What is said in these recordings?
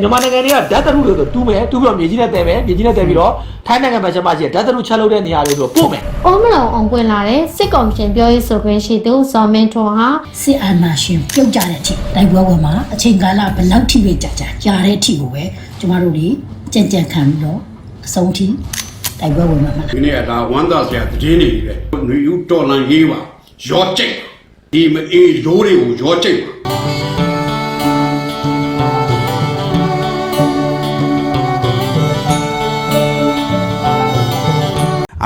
မြန်မာနိုင်ငံတွေကဓာတ်သရုတွေဆိုတူးမယ်တူးပြီးတော့မြေကြီးနဲ့တဲမယ်မြေကြီးနဲ့တဲပြီးတော့ထိုင်းနိုင်ငံမှာကျမကြီးဓာတ်သရုချက်လုပ်တဲ့နေရာတွေဆိုပို့မယ်။အိုးမလုံအောင်ပွင့်လာတဲ့စစ်ကောင်ရှင်ပြောရေးဆိုခွင့်ရှိသူဇော်မင်းထွန်းဟာစစ်အာဏာရှင်ပြုတ်ကြတဲ့အချိန်တိုက်ပွဲဝင်မှာအချိန်ကာလဘယ်လောက်ထိပဲကြာကြာကြာတဲ့အထိကိုပဲကျမတို့တွေကြံ့ကြံ့ခံပြီးတော့အဆုံးထိတိုက်ပွဲဝင်မှာမလားဒီနေ့ကဒါဝမ်းသာစရာသတင်းတွေပဲနွေဦးတော်လန်ရေးပါရော့ကျိတ်ဒီမအေးရိုးတွေကိုရော့ကျိတ်ပါ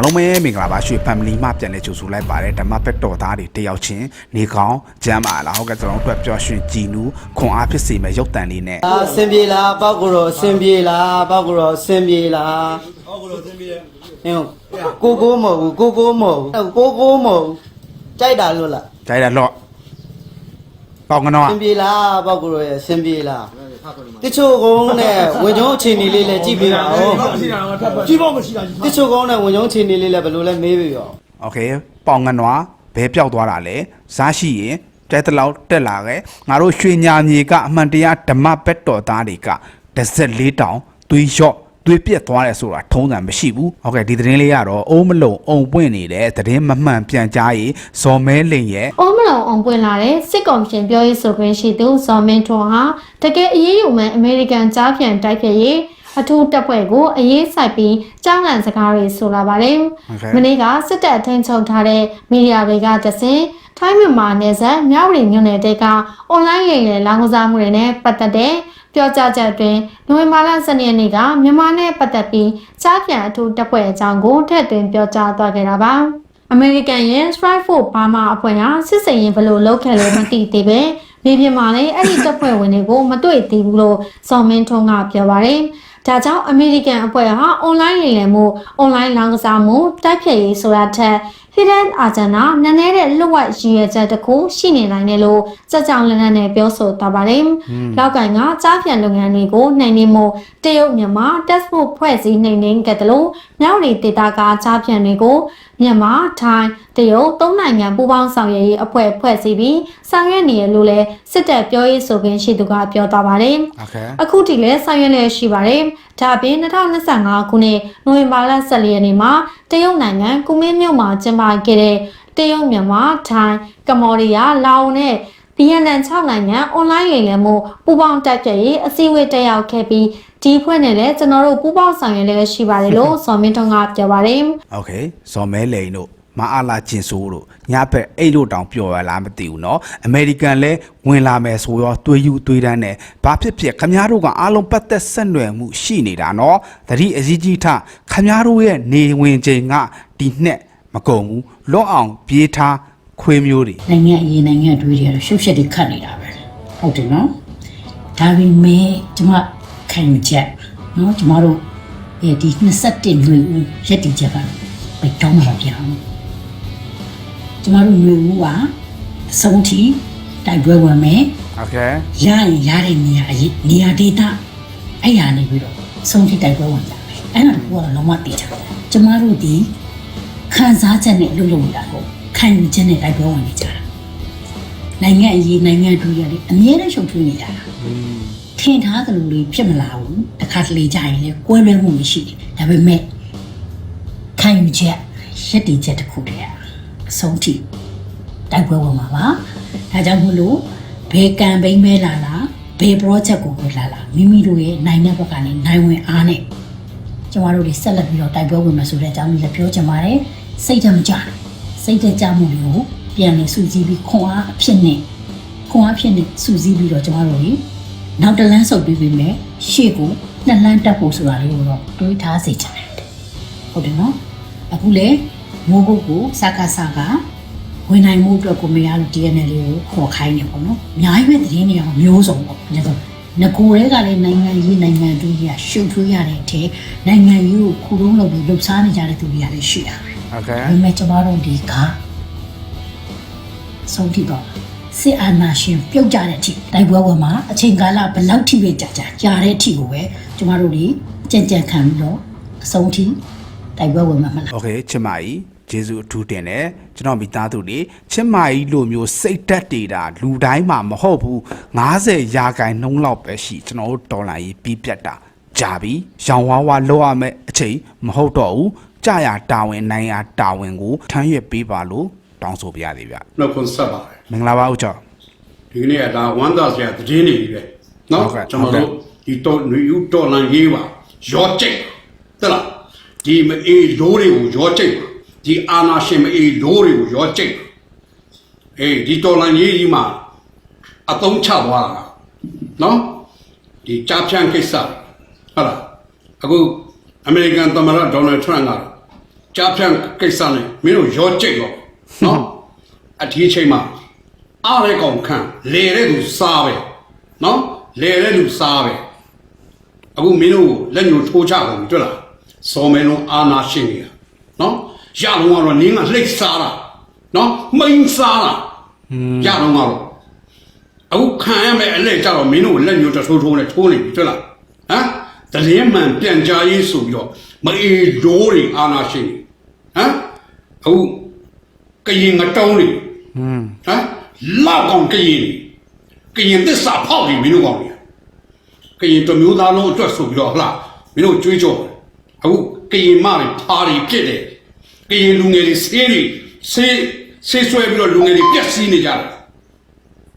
အားလုံးပဲမင်္ဂလာပါရွှေ family မှပြန်လဲကြိုဆိုလိုက်ပါတယ်ဓမ္မဘက်တော်သားတွေတယောက်ချင်းနေကောင်းကျမ်းပါလားဟုတ်ကဲ့ကျွန်တော်တို့အတွက်ပျော်ရွှင်ကြည်နူးခွန်အားဖြစ်စေမယ့်ရုပ်တံလေးနဲ့အာအစင်ပြေလားပောက်ကိုတော့အစင်ပြေလားပောက်ကိုတော့အစင်ပြေလားပောက်ကိုတော့အစင်ပြေဟင်းကိုကိုမဟုတ်ဘူးကိုကိုမဟုတ်ဘူးကိုကိုမဟုတ်ဘူးကြိုက်တာလို့လားကြိုက်တယ်လော့ပေါင်ကနောအစင်ပြေလားပောက်ကိုတော့ရဲ့အစင်ပြေလား တချို့ကုန်းနဲ့ဝင်ကျုံအခြေအနေလေးလည်းကြည့်ပေးပါဦးကြည့်ဖို့မရှိတာတချို့ကုန်းနဲ့ဝင်ကျုံအခြေအနေလေးလည်းဘယ်လိုလဲမေးပြီးရော โอเคပေါင်ကနွားဘဲပြောက်သွားတာလဲဇာရှိရင်တဲတလောက်တက်လာခဲ့ငါတို့ရွှေညာမြေကအမှန်တရားဓမ္မဘက်တော်သားတွေကတစ်ဆက်လေးတောင်သွေးလျှော့ သွေးပြက်သွားတယ်ဆိုတာထုံးစံမရှိဘူး။ဟုတ်ကဲ့ဒီသတင်းလေးကတော့အုံးမလုံအုံပွင့်နေတဲ့သတင်းမမှန်ပြန်ကြားရေးဇော်မဲလိန်ရဲ့အိုးမလုံအောင်ပွင့်လာတဲ့စစ်ကောင်ရှင်ပြောရေးဆိုခွင့်ရှိသူဇော်မင်းထွန်းဟာတကယ်အရေးယူမဲ့အမေရိကန်ကြားပြန်တိုက်ဖြတ်ရေး အထူးတပ်ဖွဲ့ကိုအရေးဆိုင်ပြီးကြောင်းလန့်စကားတွေဆိုလာပါတယ်။မနေ့ကစစ်တပ်အထင်ချုပ်ထားတဲ့မီဒီယာတွေကတစင်ထိုင်းမြန်မာနယ်စပ်မြောက်ရီမြို့နယ်တဲကအွန်လိုင်းရေးလေလောင်းကစားမှုတွေနဲ့ပတ်သက်တဲ့ပြောကြားချက်အတွင်းနိုဝင်ဘာလ12ရက်နေ့ကမြန်မာနဲ့ပတ်သက်ပြီးကြားပြန်အထူးတပ်ဖွဲ့အကြောင်းကိုထည့်သွင်းပြောကြားသွားခဲ့တာပါ။အမေရိကန်ရဲ့ Strike Force ဘာမှအဖွဲ့ဟာစစ်စင်ရင်ဘယ်လိုလုပ်ခဲ့လို့မသိသေးပဲမြေပြင်မှာလည်းအဲ့ဒီတပ်ဖွဲ့ဝင်တွေကိုမတွေ့သေးဘူးလို့ဇော်မင်းထွန်းကပြောပါတယ်။ ဒါကြောင့်အမေရိကန်အဖွဲ့ဟာ online လိမ်လည်မှု online လောင်းကစားမှုတိုက်ဖြတ်ရေးဆိုတာထက် hidden agenda နည်းနည်းတဲ့လွတ်ဝက်ရည်ရချက်တစ်ခုရှိနေနိုင်တယ်လို့စက်ကြောင်လန်းလန်းနဲ့ပြောဆိုသွားပါတယ်။လောက်ကင်ကကြားပြန်လုပ်ငန်းတွေကိုနိုင်နေမှုတရုတ်မြန်မာ test မှုဖွဲ့စည်းနိုင်နေကြတယ်လို့မြောက်ရီဒေတာကကြားပြန်တွေကိုမြန်မာထိုင်းတရုတ်သုံးနိုင်ငံပူးပေါင်းဆောင်ရွက်ရေးအဖွဲ့ဖွဲ့စည်းပြီးဆောင်ရွက်နေရလို့လဲစစ်တပ်ပြောရေးဆိုခွင့်ရှိသူကပြောသွားပါတယ်။အခုထိလဲဆောင်ရွက်လျက်ရှိပါတယ်။ဒါပြင်2025ခုနှစ်နိုဝင်ဘာလ14ရက်နေ့မှာ တရုတ်နိုင်ငံကူမင်းမြို့မှာကျင်းပခဲ့တဲ့တရုတ်မြန်မာထိုင်းကမ္ဘောဒီးယားလာအိုနဲ့ဗီယက်နမ်6နိုင်ငံအွန်လိုင်းရည်လည်မှုပူးပေါင်းတက်ပြည့်ရေးအစည်းအဝေးတက်ရောက်ခဲ့ပြီးဒီဖွဲ့နဲ့လည်းကျွန်တော်တို့ပူးပေါင်းဆောင်ရွက်လည်းရှိပါတယ်လို့စောမင်းထွန်းကပြောပါတယ်။ Okay စောမဲလိန်တို့ မအားလာကျင်ဆိုးတို့ညဘက်အိတ်လို့တောင်ပျော်ရလားမသိဘူးเนาะအမေရိကန်လဲဝင်လာမယ်ဆိုရောတွေးယူတွေးတန်းနဲ့ဘာဖြစ်ဖြစ်ခမားတို့ကအားလုံးပတ်သက်ဆက်နွယ်မှုရှိနေတာเนาะတတိအကြီးကြီးထခမားတို့ရဲ့နေဝင်ချိန်ကဒီနှစ်မကုန်ဘူးလော့အောင်ပြေးထားခွေးမျိုးတွေ နိုင်ငံအရေးနိုင်ငံတွေးတွေကတော့ရှုပ်ရှက်တွေခတ်နေတာပဲဟုတ်တယ်နော်ဒါပေမဲ့ကျမခံယူချက်နော်ကျမတို့အဲဒီ21လူဦးရက်တီချက်ကဘယ်တော့မှမပြောင်းဘူး ကျမတို့လူဦးကအဆုံးထိတိုက်ပွဲဝင်မယ် โอเค ရရင်ရတဲ့နေရာအရေးနေရာဒေတာအဲ့ရနေပြီးတော့ဆုံးထိတိုက်ပွဲဝင်ကြမယ်အဲ့ဒါကတော့လုံးဝသိချင်တယ်ကျမတို့ဒီခံစားချက်နဲ့လုပ်လို့နေတာကိုခံယူချက်နဲ့တိုက်ပွဲဝင်နေကြတာနိုင်ငံအရေးနိုင်ငံတွေရတယ်အမြဲတမ်းရှုပ်ထွေးနေကြတာထင်ထားသလိုလေးဖြစ်မလာဘူးတစ်ခါတလေကြာရင်လည်းကွဲလွဲမှုမရှိတယ်ဒါပေမဲ့ခံယူချက်ရက်တည်ချက်တစ်ခုတည်း အဆုံးထိတိုက်ပွဲဝင်မှာပါဒါကြောင့်မို့လို့ဘယ်ကမ်ပိန်းမဲလာလားဘယ် project ကိုပဲလာလာမိမိတို့ရဲ့နိုင်တဲ့ဘက်ကနေနိုင်ဝင်အားနဲ့ကျမတို့တွေဆက်လက်ပြီးတော့တိုက်ပွဲဝင်မှာဆိုတဲ့အကြောင်းလေးလည်းပြောချင်ပါတယ်စိတ်ဓာတ်မကြနဲ့စိတ်ဓာတ်ကြမှုတွေကိုပြန်လည်စုစည်းပြီးခွန်အားအဖြစ်နဲ့ခွန်အားဖြစ်နဲ့စုစည်းပြီးတော့ကျမတို့တွေနောက်တစ်လမ်းဆုပ်ပြီးပြီမဲ့ရှေ့ကိုနှစ်လမ်းတက်ဖို့ဆိုတာလေးကိုတော့တွေးထားစေချင်တယ်ဟုတ်တယ်နော်အခုလေ မိုးကုတ်ကိုစကားစကားဝင်နိုင်မှုအတွက်ကိုမေရလို့ DNA လေးကိုခေါ်ခိုင်းနေပေါ့နော်အများကြီးပဲသတင်းတွေကမျိုးစုံပေါ့ဒါဆိုငကိုရဲကလည်းနိုင်ငံရေးနိုင်ငံတူကြီးကရှုပ်ထွေးရတဲ့အထက်နိုင်ငံရေးကိုခုတုံးလုပ်ပြီးလှုပ်ရှားနေကြတဲ့သူတွေကလည်းရှိတာပဲ။ဟုတ်ကဲ့။ဒါပေမဲ့ကျမတို့ဒီကဆုံးဖြတ်တော့စစ်အာဏာရှင်ပြုတ်ကြတဲ့အထိတိုက်ပွဲဝင်မှာအချိန်ကာလဘယ်လောက်ထိပဲကြာကြာကြာတဲ့အထိကိုပဲကျမတို့တွေကြံ့ကြံ့ခံပြီးတော့အဆုံးထိတိုက်ပွဲဝင်မှာမလား။ Okay ချစ်မကြီး ဂျေဇုအထူးတင်တယ်ကျွန်တော်မိသားစုတွေချစ်မာကြီးလိုမျိုးစိတ်တက်တေတာလူတိုင်းမှာမဟုတ်ဘူး90ရာခိုင်နှုန်းလောက်ပဲရှိကျွန်တော်တို့ဒေါ်လာကြီးပြီးပြတ်တာကြာပြီရောင်ဝါးဝါလောက်ရမယ့်အချိန်မဟုတ်တော့ဘူးကြာရတာဝန်နိုင်ရတာဝန်ကိုထမ်းရွက်ပေးပါလို့တောင်းဆိုပါရသေးဗျ နှုတ်ခွန်းဆက်ပါတယ် မင်္ဂလာပါဦးကျော် ဒီကနေ့ကဒါဝမ်းသာစရာသတင်းတွေပဲเนาะ ဟုတ်ကဲ့ ကျွန်တော်တို့ဒီတော့နယူတော်လန်ရေးပါရောချိတ်တလားဒီမအေးလိုးတွေကိုရောချိတ် ဒီအာနာရှင်မအေးဒိုးတွေကိုရောကျိတ်အေးဒီတော်လန်ကြီးကြီးမှာအသုံးချသွားတာနော်ဒီကြားဖြန့်ကိစ္စဟုတ်လားအခုအမေရိကန်သမ္မတဒေါ်နယ်ထရန့်ကကြားဖြန့်ကိစ္စနဲ့မင်းတို့ရောကျိတ်တော့နော်အထီးချိန်မှာအားရကောင်ခံလေတဲ့သူစားပဲနော်လေတဲ့သူစားပဲအခုမင်းတို့လက်ညှိုးထိုးချကုန်ပြီတွေ့လားစော်မဲလုံးအာနာရှင်ကြီးနော် ရတော့ကတော့နင်းကလှိတ်စားတာနော်မိန်စားတာရတော့ကတော့အခုခံရမယ်အလဲကြတော့မင်းတို့ကိုလက်ညှိုးတစ်ထိုးထိုးနဲ့ထိုးနေပြီတွေ့လားဟမ်တလင်းမှန်ပြန်ကြားရေးဆိုပြီးတော့မအေးဒိုးတွေအာနာရှင်တွေဟမ်အခုကရင်ငတုံးတွေอืมဟမ်လောက်ကောင်ကရင်ကရင်သစ္စာဖောက်ပြီးမင်းတို့ကောင်တွေကရင်တစ်မျိုးသားလုံးအတွက်ဆိုပြီးတော့ဟလားမင်းတို့ကြွေးကြော်တယ်အခုကရင်မတွေဖားတွေပြစ်တယ် ကရင်လူငယ်တွေဆေးတွေဆေးဆေးဆွဲပြီးတော့လူငယ်တွေပြက်စီးနေကြတယ်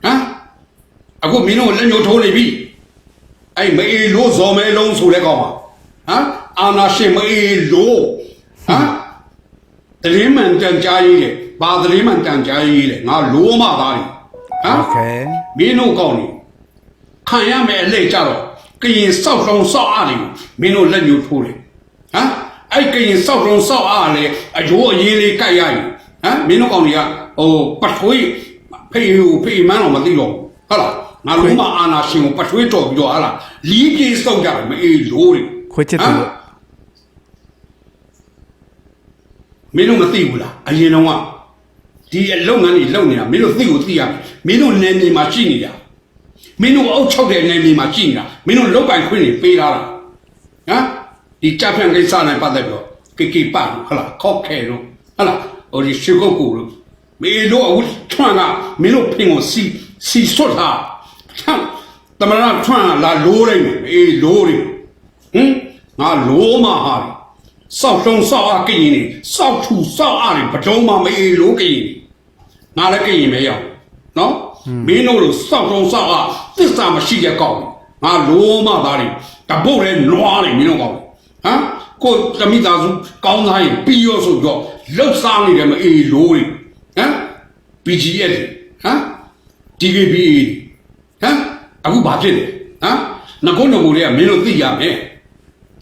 ဟမ်အခုမင်းတို့လက်ညှိုးထိုးနေပြီအဲ့မအေးလို့ဇော်မဲလုံးဆိုတဲ့ကောင်ပါဟမ်အာနာရှင်မအေးလို့ဟမ် တရင်မှန်တန်ကြားရေးလေဘာတရင်မှန်တန်ကြားရေးလေငါလိုမသားတယ်ဟမ် โอเค မင်းတို့ကောင်းနေခံရမယ်အလဲကြတော့ကရင်စောက်လုံးစောက်အားတွေကိုမင်းတို့လက်ညှိုးထိုးတယ်ဟမ် အဲ့ကရင်စောက်လုံးစောက်အားလေအယိုးအရေးလေးကြိုက်ရရင်ဟမ်မင်းတို့ကောင်းတွေကဟိုပတ်ထွေးဖေးကိုဖေးမန်းတော့မသိတော့ဘူးဟုတ်လားငါလုံးမအာနာရှင်ကိုပတ်ထွေးတော်ပြီးတော့ဟာလားလီးပြေးစောက်ကြတယ်မအေးလို့တွေခွေးချစ်သူလို့မင်းတို့မသိဘူးလားအရင်တော့ကဒီအလုပ်ငန်းတွေလုပ်နေတာမင်းတို့သိကိုသိရမယ်မင်းတို့နယ်မြေမှာရှိနေတာမင်းတို့အုပ်ချုပ်တဲ့နယ်မြေမှာရှိနေတာမင်းတို့လောက်ပိုင်ခွင့်တွေပေးထားတာဟမ် ဒီကြဖြန့်ကိစ္စနဲ့ပတ်သက်ပြီးတော့ကေကေပတ်လို့ဟုတ်လားခောက်ခဲလို့ဟုတ်လားဟိုဒီရှေကုတ်ကူလို့မင်းတို့အခုထွန်းကမင်းတို့ဖင်ကိုစီစီဆွတ်တာဟမ်တမနာထွန်းကလာလိုးလိုက်မယ်အေးလိုးတယ်ဟင်ငါလိုးမှဟာတယ်စောက်တုံးစောက်အကရင်နေစောက်ထူစောက်အားတွေပထုံးမမေးလို့ကရင်နေငါလည်းကရင်ပဲရောက်နော်မင်းတို့လိုစောက်တုံးစောက်အားသစ္စာမရှိတဲ့ကောင်းငါလိုမသားတွေတပုတ်လဲနွားနေမင်းတို့ကောင်း ဟမ်ကိုတမိသားစုကောင်းသားရင်ပြီးရောဆိုတော့လှုပ်ရှားနေတယ်မအေးလို့တွေဟမ် PGF ဟမ် DKBA ဟမ်အခုဘာဖြစ်လဲဟမ်ငကုန်းငကူတွေကမင်းတို့သိရမယ်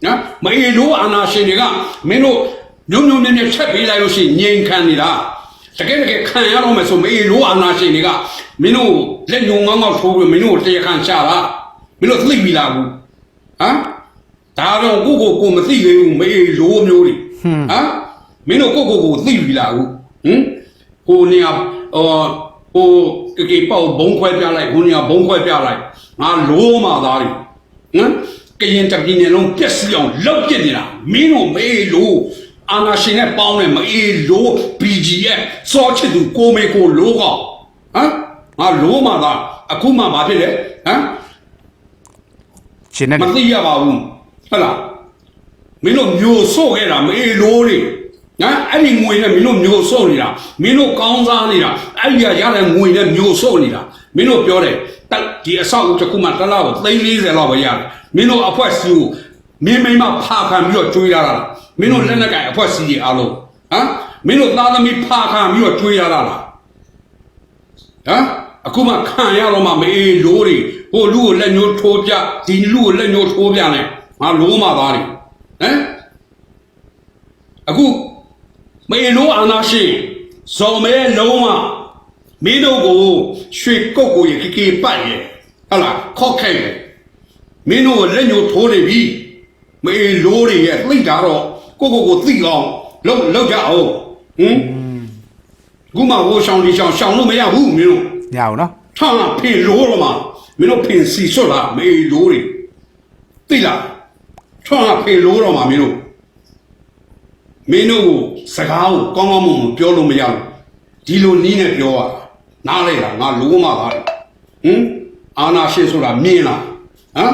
နော်မအေလိုအာနာရှင်တွေကမင်းတို့ညုံညုံမြဲမြဲချက်ပေးလိုက်လို့ရှိရင်ငြိမ်ခံနေတာတကယ်တကယ်ခံရတော့မယ်ဆိုမအေလိုအာနာရှင်တွေကမင်းတို့လက်ညုံငေါငေါထိုးပြီးမင်းတို့တရားခံရှာတာမင်းတို့သိပြီလားဘူးဟမ် ဒါတော့ကိုကိုကိုမသိသေးဘူးမအေလိုမျိုးတွေဟမ်မင်းတို့ကိုကိုကိုသိပြီလားဘူးဟင်ကိုနေရာဟောဟိုကေကေပေါ့ဘုံခွဲပြလိုက်ဟိုနေရာဘုံခွဲပြလိုက်ငါလိုးမှသားတွေဟမ်ကရင်တပြည်နယ်လုံးပြက်စီအောင်လောက်ပြစ်နေတာမင်းတို့မေးလို့အာနာရှင်နဲ့ပေါင်းတယ်မအေးလို့ BGF စောချစ်သူကိုမေကိုလိုးကောင်ဟမ်ငါလိုးမှသာအခုမှမဖြစ်တယ်ဟမ်ရှင်နဲ့မသိရပါဘူး ဟုတ်လားမင်းတို့မျိုးဆို့ခဲ့တာမအေးလို့တွေဟမ်အဲ့ဒီငွေနဲ့မင်းတို့မျိုးဆို့နေတာမင်းတို့ကောင်းစားနေတာအဲ့ဒီကရတဲ့ငွေနဲ့မျိုးဆို့နေတာမင်းတို့ပြောတယ်တက်ဒီအဆောက်အဦတစ်ခုမှတစ်လောက်ကို340လောက်ပဲရတယ်မင်းတို့အဖွဲစီကိုမင်းမိမဖာခံပြီးတော့ကျွေးရတာလားမင်းတို့လက်နက်ကင်အဖွဲစီကြီးအားလုံးဟမ်မင်းတို့သားသမီးဖာခံပြီးတော့ကျွေးရတာလားဟမ်အခုမှခံရတော့မှမအေးလိုးတွေဟိုလူကိုလက်ညှိုးထိုးပြဒီလူကိုလက်ညှိုးထိုးပြနေ ငါလိုးမှသားတွေဟမ်အခုမအေးလိုးအာနာရှင်ဇော်မဲလုံးဝမင်းတို့ကိုရွှေကုတ်ကိုရကေကေပတ်ရဲ့ဟလာခောက်ခဲ့ရဲ့မင်းတို့ကိုလက်ညှိုးထိုးနေပြီမအေးလိုးတွေရဲ့သိတာတော့ကိုကိုကိုသိအောင်လောက်လောက်ကြအောင်ဟင်ခုမှဟိုရှောင်းဒီရှောင်းရှောင်းလို့မရဘူးမင်းတို့ရအောင်နော်ထားကဖင်လို့တော့မှာမင်းတို့ဖင်စီဆွတ်လာမေးလို့တွေ à? 嗯 à? သိလား ထားကဖင်လို့တော့မှာမင်းတို့ à? ဟမ်မင်းတို့လက်ညှိုးထိုးကြဒီလူလက်ညှိုးထိုးပြနေငါလိုးမှသားတွေဟမ် Mm. မင်းတို့ကိုလက်ညှိုးထိုးမင်းတို့ကိုစကားကိုကောင်းကောင်းမွန်မွန်ပြောလို့မရဘူးဒီလိုနီးနဲ့ပြောရတာနားလိုက်တာငါလိုမှသားတယ်ဟင်အာနာရှင်ဆိုတာမြင်လားဟမ်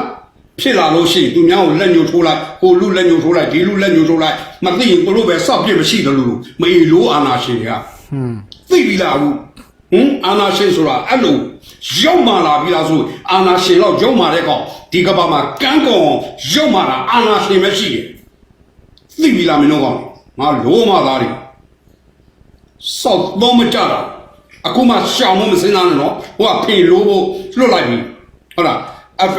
ဖြစ်လာလို့ရှိရင်သူများကိုလက်ညှိုးထိုးလိုက်ကိုလူလက်ညှိုးထိုးလိုက်ဒီလူလက်ညှိုးထိုးလိုက်မသိရင်ကိုလိုပဲစောက်ပြစ်မရှိတယ်လို့မအေလိုအာနာရှင်ကဟွန်းသိပြီလားအခုဟင်အာနာရှင်ဆိုတာအဲ့လို ရုပ်မာလာပြီလားဆိုအာနာရှင်တော့ရုပ်မာတဲ့ကောင်ဒီကဘာမှာကန်းကောင်ရုပ်မာတာအာနာရှင်ပဲရှိတယ်သိပြီလားမင်းတို့ကောင်ငါလိုမသားတွေစောက်တော့မကြတာအခုမှရှောင်မမစင်းသားနဲ့နော်ဟိုကဖေလိုဖို့လွတ်လိုက်ပြီဟုတ်လား F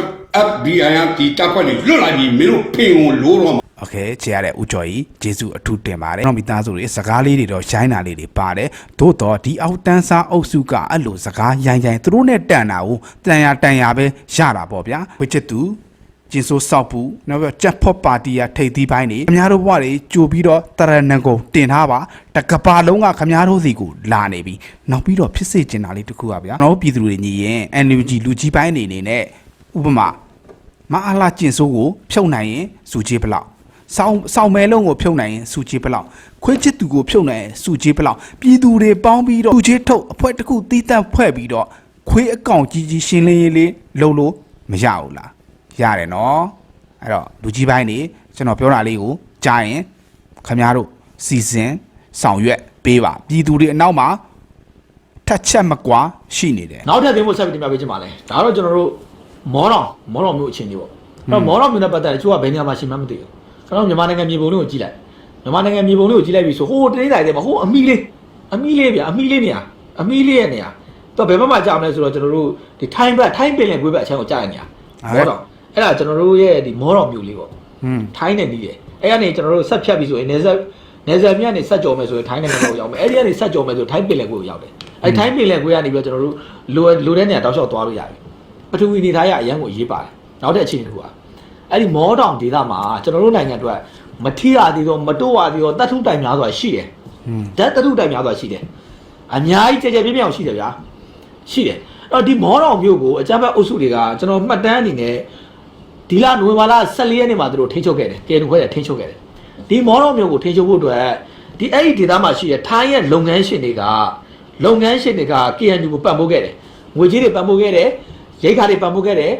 FBI ကဒီတပ်ဖွဲ့တွေလွတ်လိုက်ပြီမင်းတို့ဖေကိုလိုတော့ โอเคခြေရတဲ့ဦးကျော်ကြီးကျေးဇူးအထူးတင်ပါတယ်ကျွန်တော်မိသားစုတွေစကားလေးတွေတော့ရိုင်းတာလေးတွေပါတယ်သို့တော့ဒီအောက်တန်းစားအုပ်စုကအဲ့လိုစကားရိုင်းရိုင်းသူတို့နဲ့တန်တာကိုတန်ရတန်ရပဲရတာပေါ့ဗျာဝစ်ချစ်သူကျင်းစိုးစောက်ဘူးနောက်ပြီးချက်ဖော့ပါတီကထိပ်သီးပိုင်းနေခမားတို့ဘဝတွေကြိုပြီးတော့တရဏဂုံတင်ထားပါတကပါလုံးကခမားတို့စီကိုလာနေပြီနောက်ပြီးတော့ဖြစ်စေချင်တာလေးတစ်ခုပါဗျာကျွန်တော်တို့ပြည်သူတွေညီရင် NUG လူကြီးပိုင်းနေနေနဲ့ဥပမာမအားလာကျင်စိုးကိုဖြုတ်နိုင်ရင်စူကြီးဘလောက် ဆောင်းဆောင်းမဲလုံးကိုဖြုတ်နိုင်ရင်စူချေးဘလောက်ခွေးချစ်သူကိုဖြုတ်နိုင်ရင်စူချေးဘလောက်ပြည်သူတွေပေါင်းပြီးတော့စူချေးထုတ်အဖွဲတစ်ခုတီးတန့်ဖွဲ့ပြီးတော့ခွေးအကောင်ကြီးကြီးရှင်းလင်းရေးလေးလုပ်လို့မရဘူးလားရတယ်နော်အဲ့တော့လူကြီးပိုင်းနေကျွန်တော်ပြောတာလေးကိုကြားရင်ခင်ဗျားတို့စီစဉ်ဆောင်ရွက်ပေးပါပြည်သူတွေအနောက်မှာထက်ချက်မကွာရှိနေတယ်နောက်ထပ်သင်ဖို့ဆက်ပြီးတင်ပြပေးချင်ပါလဲဒါတော့ကျွန်တော်တို့မောတော်မောတော်မျိုးအခြေအနေပေါ့အဲ့တော့မောတော်မျိုးနဲ့ပတ်သက်တဲ့ကျိုးကဘယ်နေရာမှာရှင်မှန်းမသိဘူး ကျွန်တော်မြန်မာနိုင်ငံမြေပုံလေးကိုကြည့်လိုက်မြန်မာနိုင်ငံမြေပုံလေးကိုကြည့်လိုက်ပြီဆိုဟိုတနေ့တိုင်းတဲ့မှာဟိုအမီလေးအမီလေးဗျအမီလေးနေရာအမီလေးရဲ့နေရာတော့ဘယ်ဘက်မှာကြာမလဲဆိုတော့ကျွန်တော်တို့ဒီထိုင်းဘက်ထိုင်းပင်လယ်ကွေးဘက်အချမ်းကိုကြာရနေရမောတော်အဲ့ဒါကျွန်တော်တို့ရဲ့ဒီမောတော်မျိုးလေးပေါ့ဟွန်းထိုင်းနဲ့နီးတယ်အဲ့ကနေကျွန်တော်တို့ဆက်ဖြတ်ပြီဆိုရင်နေဆက်နေဆက်မြတ်နေဆက်ကြော်မယ်ဆိုရင်ထိုင်းနိုင်ငံကိုရောက်မယ်အဲ့ဒီကနေဆက်ကြော်မယ်ဆိုထိုင်းပင်လယ်ကွေးကိုရောက်တယ်အဲ့ထိုင်းပင်လယ်ကွေးကနေပြီးတော့ကျွန်တော်တို့လိုလိုတဲ့နေရာတောက်လျှောက်သွားလို့ရတယ်ပထဝီနေသားရအရန်ကိုရေးပါတယ်နောက်တဲ့အခြေအနေတစ်ခုက အဲ့ဒီမောတောင်ဒေသမှာကျွန်တော်တို့နိုင်ငံအတွက်မထီရသေးတော့မတိုးရသေးတော့တတ်ထုတိုင်များစွာရှိတယ်ဟွန်းဓာတ်တထုတိုင်များစွာရှိတယ်အများကြီးကြဲကြဲပြင်းပြင်းအောင်ရှိတယ်ဗျာရှိတယ်အဲ့တော့ဒီမောတောင်မျိုးကိုအကြမ်းဖက်အုပ်စုတွေကကျွန်တော်မှတ်တမ်းအနေနဲ့ဒီလနိုဝင်ဘာလ14ရက်နေ့မှာသူတို့ထိန်းချုပ်ခဲ့တယ်ကဲနူခွဲတယ်ထိန်းချုပ်ခဲ့တယ်ဒီမောတောင်မျိုးကိုထိန်းချုပ်ဖို့အတွက်ဒီအဲ့ဒီဒေသမှာရှိတဲ့ထိုင်းရဲ့လုပ်ငန်းရှင်တွေကလုပ်ငန်းရှင်တွေက KNU ကိုပံ့ပိုးခဲ့တယ်ငွေကြီးတွေပံ့ပိုးခဲ့တယ်ရိတ်ခါတွေပံ့ပိုးခဲ့တယ်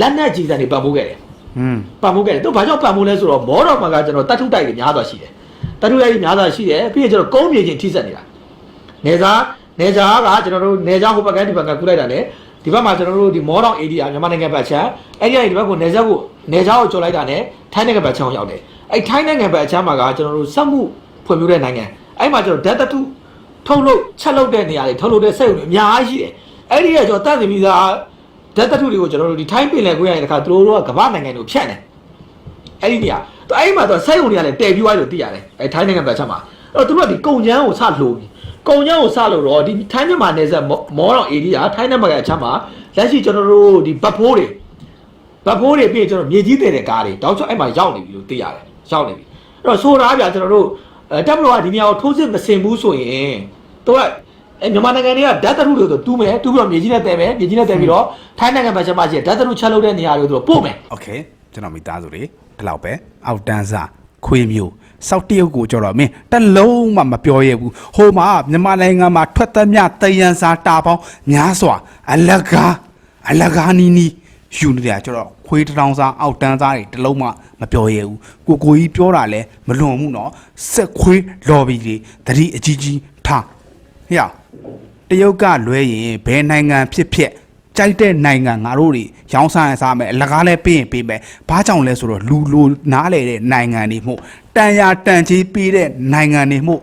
လက်နက်ကြီးစံတွေပံ့ပိုးခဲ့တယ် ဟွန်းပံ့ပိုးခဲ့တယ်သူဘာကြောင့်ပံ့ပိုးလဲဆိုတော့မောတော်မှာကကျွန်တော်တတ်ထုတိုက်တွေများစွာရှိတယ်တတ်ထုတိုက်တွေများစွာရှိတယ်ပြီးရင်ကျွန်တော်ကုန်းမြေချင်းထိစက်နေတာနေစားနေစားကကျွန်တော်တို့နေစားဟိုဘက်ကဒီဘက်ကကူလိုက်တာ ਨੇ ဒီဘက်မှာကျွန်တော်တို့ဒီမောတော် area မြန်မာနိုင်ငံဘက်ချမ်းအဲ့ဒီကနေဒီဘက်ကိုနေစားကိုနေစားကိုကျော်လိုက်တာ ਨੇ ထိုင်းနိုင်ငံဘက်ချမ်းကိုရောက်တယ်အဲ့ထိုင်းနိုင်ငံဘက်အချမ်းမှာကကျွန်တော်တို့စက်မှုဖွံ့ဖြိုးတဲ့နိုင်ငံအဲ့မှာကျွန်တော်ဓာတ်တထုထုတ်လုပ်ချက်လုပ်တဲ့နေရာတွေထုတ်လုပ်တဲ့စက်ရုံတွေအများကြီးရှိတယ်အဲ့ဒီကကျွန်တော်တတ်သိမိသား ဓာတ်တထုတွေကိုကျွန်တော်တို့ဒီထိုင်းပင်လယ်ကွေးရတဲ့ခါသူတို့ကကမ္ဘာနိုင်ငံကိုဖြန့်တယ်အဲ့ဒီနေရာသူအဲ့ဒီမှာသူစိုက်ုံတွေကလည်းတည်ပြီးသွားလို့သိရတယ်အဲ့ထိုင်းနိုင်ငံဘက်ချက်မှာအဲ့တော့သူတို့ကဒီကုံချမ်းကိုစလှိုးပြီကုံချမ်းကိုစလို့တော့ဒီထိုင်းမြန်မာနယ်စပ်မောမောတော်ဧရိယာထိုင်းနိုင်ငံဘက်ချက်မှာလက်ရှိကျွန်တော်တို့ဒီဗတ်ဖိုးတွေဗတ်ဖိုးတွေပြီးရင်ကျွန်တော်မြေကြီးတည်တဲ့ကားတွေတောက်ချောအဲ့မှာရောက်နေပြီလို့သိရတယ်ရောက်နေပြီအဲ့တော့ဆိုတာဗျာကျွန်တော်တို့အဲတပ်မတော်ကဒီနေရာကိုထိုးစစ်မစင်ဘူးဆိုရင်သူက အဲမြန်မာနိုင်ငံတွေကဓာတ်တရုတွေဆိုတူးမယ်တူးပြီးတော့မြေကြီးနဲ့တည်မယ်မြေကြီးနဲ့တည်ပြီးတော့ထိုင်းနိုင်ငံဘက်ချက်မှာရှိတဲ့ဓာတ်တရုချက်လုပ်တဲ့နေရာတွေကိုသူတို့ပို့မယ် โอเคကျွန်တော်မိသားစုတွေဒီလောက်ပဲအောက်တန်းစားခွေးမျိုးစောက်တရုတ်ကိုကြော်တော့မင်းတစ်လုံးမှမပြောရဘူးဟိုမှာမြန်မာနိုင်ငံမှာထွက်သက်မြတယန်စာတာပေါင်းများစွာအလကားအလကားနီနီယူနေတယ်ကြော်တော့ခွေးတစ်တောင်စားအောက်တန်းစားတွေတစ်လုံးမှမပြောရဘူးကိုကိုကြီးပြောတာလဲမလွန်ဘူးနော်စက်ခွေးလော်ဘီတွေတတိအကြီးကြီးထားဟေ့ရ တရုတ်ကလွဲရင်ဘယ်နိုင်ငံဖြစ်ဖြစ်ကြိုက်တဲ့နိုင်ငံငါတို့တွေရောင်းစားရစားမယ်အလကားလဲပေးရင်ပေးမယ်ဘာကြောင့်လဲဆိုတော့လူလိုနားလေတဲ့နိုင်ငံတွေမှုတန်ရာတန်ကြီးပေးတဲ့နိုင်ငံတွေမှု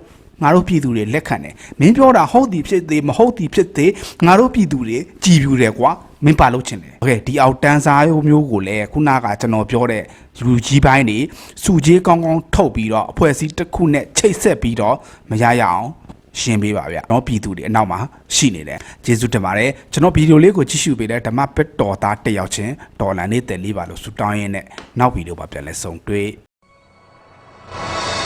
ငါတို့ပြည်သူတွေလက်ခံတယ်မင်းပြောတာဟုတ်သည်ဖြစ်သေးမဟုတ်သည်ဖြစ်သေးငါတို့ပြည်သူတွေကြည်ပြူတယ်ကွာမင်းပါလို့ချင်တယ်โอเคဒီအောက်တန်းစားရိုးမျိုးကိုလည်းခုနကကျွန်တော်ပြောတဲ့လူကြီးပိုင်းတွေစုကြီးကောင်းကောင်းထုတ်ပြီးတော့အဖွဲ့အစည်းတစ်ခုနဲ့ချိတ်ဆက်ပြီးတော့မရရအောင် ရှင်းပေးပါဗျ။တော့ပြည်သူတွေအနောက်မှာရှိနေတယ်။ကျေးဇူးတင်ပါတယ်။ကျွန်တော်ဗီဒီယိုလေးကိုကြည့်ရှုပေးတဲ့ဓမ္မပက်တော်သားတယောက်ချင်းဒေါ်လာနဲ့တက်လေးပါလို့ဆူတောင်းရင်းနဲ့နောက်ဗီဒီယိုမှာပြန်လည်ဆုံတွေ့။